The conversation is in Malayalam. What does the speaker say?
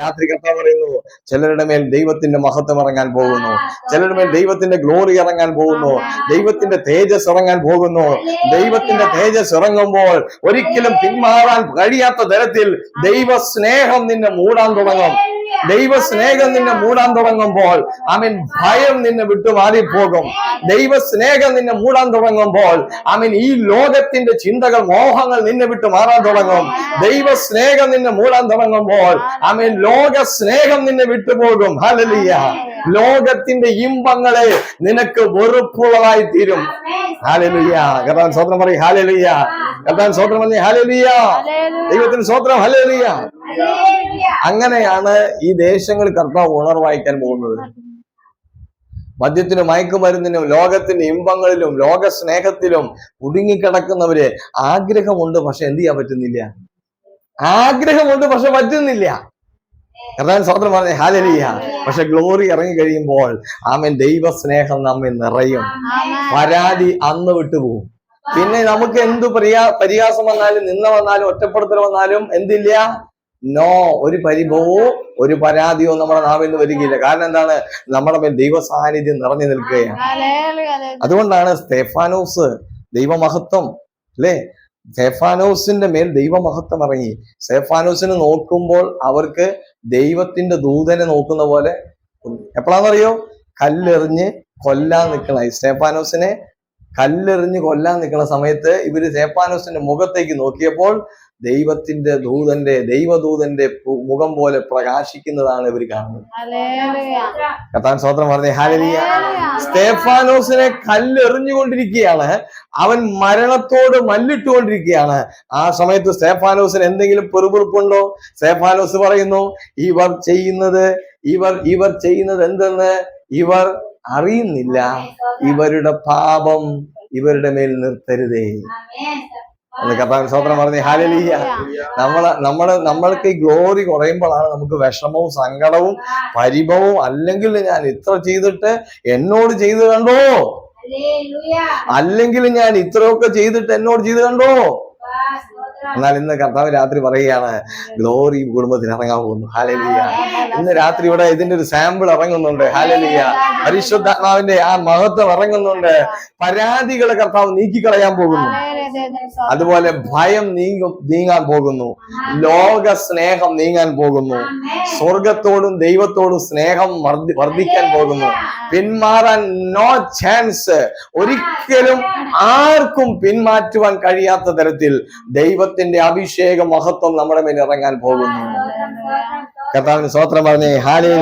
രാത്രി കർത്താവ് പറയുന്നു ചിലരുടെ മേൽ ദൈവത്തിന്റെ മഹത്വം ഇറങ്ങാൻ പോകുന്നു. ചിലരുടെ മേൽ ദൈവത്തിന്റെ ഗ്ലോറി ഇറങ്ങാൻ പോകുന്നു. ദൈവത്തിന്റെ തേജസ് ഇറങ്ങാൻ പോകുന്നു. ദൈവത്തിന്റെ തേജസ് ഇറങ്ങുമ്പോൾ ഒരിക്കലും പിന്മാറാൻ കഴിയാത്ത തരത്തിൽ ദൈവ സ്നേഹം നിന്നെ മൂടാൻ തുടങ്ങും. ദൈവ സ്നേഹം നിന്നെ മൂടാൻ തുടങ്ങുമ്പോൾ ആമീൻ ഭയം നിന്നെ വിട്ടു മാറിപ്പോകും ദൈവ സ്നേഹം നിന്നെ മൂടാൻ തുടങ്ങുമ്പോൾ ആമീൻ ഈ ലോകത്തിന്റെ ചിന്തകൾ മോഹങ്ങൾ നിന്നെ വിട്ടു മാറാൻ തുടങ്ങും. ദൈവ സ്നേഹം നിന്നെ മൂടാൻ തുടങ്ങുമ്പോൾ ആമീൻ ലോക സ്നേഹം നിന്നെ വിട്ടുപോകും ഹലലിയ ലോകത്തിന്റെ ഇമ്പങ്ങളെ നിനക്ക് വെറുപ്പുള്ളതായി തീരും. ഹാലലുയ്യ കർത്താൻ സ്വത്രം പറയും. ഹാലലുയ്യ കർത്താൻ സ്വത്രം പറഞ്ഞ ഹാലലുയ്യ ദൈവത്തിന് സ്വത്രം ഹലലുയ്യ അങ്ങനെയാണ് ഈ ദേശങ്ങൾ കർത്താവ് ഉണർവായിക്കാൻ പോകുന്നത്. മദ്യത്തിനും മയക്കുമരുന്നിനും ലോകത്തിന്റെ ഇമ്പങ്ങളിലും ലോക സ്നേഹത്തിലും കുടുങ്ങിക്കിടക്കുന്നവര് ആഗ്രഹമുണ്ട് പക്ഷെ എന്ത് ചെയ്യാൻ പറ്റുന്നില്ല? ആഗ്രഹമുണ്ട് പക്ഷെ പറ്റുന്നില്ല. കർത്താൻ സ്വതന്ത്രം പറഞ്ഞ ഹാലലിയ പക്ഷെ ഗ്ലോറി ഇറങ്ങി കഴിയുമ്പോൾ ആമൻ ദൈവ സ്നേഹം നമ്മെ നിറയും. പരാതി അന്ന് വിട്ടുപോകും പിന്നെ നമുക്ക് എന്ത് പരിയാ പരിഹാസം വന്നാലും നിന്ന വന്നാലും ഒറ്റപ്പെടുത്തൽ വന്നാലും എന്തില്ല? നോ ഒരു പരിഭവവും ഒരു പരാതിയോ നമ്മുടെ നാവിൽ നിന്ന് വരികയില്ല. കാരണം എന്താണ്? നമ്മുടെ മേൽ ദൈവ സാന്നിധ്യം നിറഞ്ഞു നിൽക്കുകയാണ്. അതുകൊണ്ടാണ് സ്തേഫാനോസ് ദൈവമഹത്വം അല്ലേ? സ്തേഫാനോസിന്റെ മേൽ ദൈവമഹത്വം ഇറങ്ങി. സ്തേഫാനോസിന് നോക്കുമ്പോൾ അവർക്ക് ദൈവത്തിന്റെ ദൂതനെ നോക്കുന്ന പോലെ എപ്പോഴാണെന്നറിയോ കല്ലെറിഞ്ഞ് കൊല്ലാൻ നിൽക്കണ സ്റ്റേഫാനോസിനെ കല്ലെറിഞ്ഞ് കൊല്ലാൻ നിൽക്കുന്ന സമയത്ത് ഇവർ സേപ്പാനോസിന്റെ മുഖത്തേക്ക് നോക്കിയപ്പോൾ ദൈവത്തിന്റെ ദൂതന്റെ ദൈവദൂതന്റെ മുഖം പോലെ പ്രകാശിക്കുന്നതാണ് ഇവർ കാണുന്നത്. കത്താൻ സ്വത്രം പറഞ്ഞേ ഹാലലിയ സ്തേഫാനോസിനെ കല്ലെറിഞ്ഞുകൊണ്ടിരിക്കുകയാണ്. അവൻ മരണത്തോട് മല്ലിട്ടുകൊണ്ടിരിക്കുകയാണ്. ആ സമയത്ത് സ്തേഫാനോസിന് എന്തെങ്കിലും പെറുപെറുപ്പുണ്ടോ? സ്തേഫാനോസ് പറയുന്നു ഇവർ ചെയ്യുന്നത് ഇവർ ഇവർ ചെയ്യുന്നത് എന്തെന്ന്? ഇവർ അറിയുന്നില്ല. ഇവരുടെ പാപം ഇവരുടെ മേൽ നിർത്തരുതേ. സ്വപ്നം സ്വത്രം പറഞ്ഞേ ഹാലലിയ നമ്മൾ നമ്മൾ നമ്മൾക്ക് ഈ ഗ്ലോറി കുറയുമ്പോഴാണ് നമുക്ക് വിഷമവും സങ്കടവും പരിഭവവും അല്ലെങ്കിൽ ഞാൻ ഇത്ര ചെയ്തിട്ട് എന്നോട് ചെയ്ത് കണ്ടോ? അല്ലെങ്കിൽ ഞാൻ ഇത്രയൊക്കെ ചെയ്തിട്ട് എന്നോട് ചെയ്ത് കണ്ടോ? എന്നാൽ ഇന്ന് കർത്താവ് രാത്രി പറയുകയാണ് ഗ്ലോറി കുടുംബത്തിന് ഇറങ്ങാൻ പോകുന്നു. ഹാലലിയ ഇന്ന് രാത്രി ഇവിടെ ഇതിന്റെ ഒരു സാമ്പിൾ ഇറങ്ങുന്നുണ്ട്. ഹാലലിയ പരിശുദ്ധാത്മാവിന്റെ ആ മഹത്വം ഇറങ്ങുന്നുണ്ട്. പരാതികളെ കർത്താവ് നീക്കിക്കളയാൻ പോകുന്നു. അതുപോലെ ഭയം നീങ്ങും നീങ്ങാൻ പോകുന്നു. ലോക സ്നേഹം നീങ്ങാൻ പോകുന്നു. സ്വർഗത്തോടും ദൈവത്തോടും സ്നേഹം വർദ്ധിക്കാൻ പോകുന്നു. പിന്മാറാൻ നോ ചാൻസ് ഒരിക്കലും ആർക്കും പിന്മാറ്റുവാൻ കഴിയാത്ത തരത്തിൽ ദൈവത്തിന്റെ അഭിഷേക മഹത്വം നമ്മുടെ മേൽ ഇറങ്ങാൻ പോകുന്നു. കർത്താവിന് സ്വത്രം പറഞ്ഞേ ഹാലേ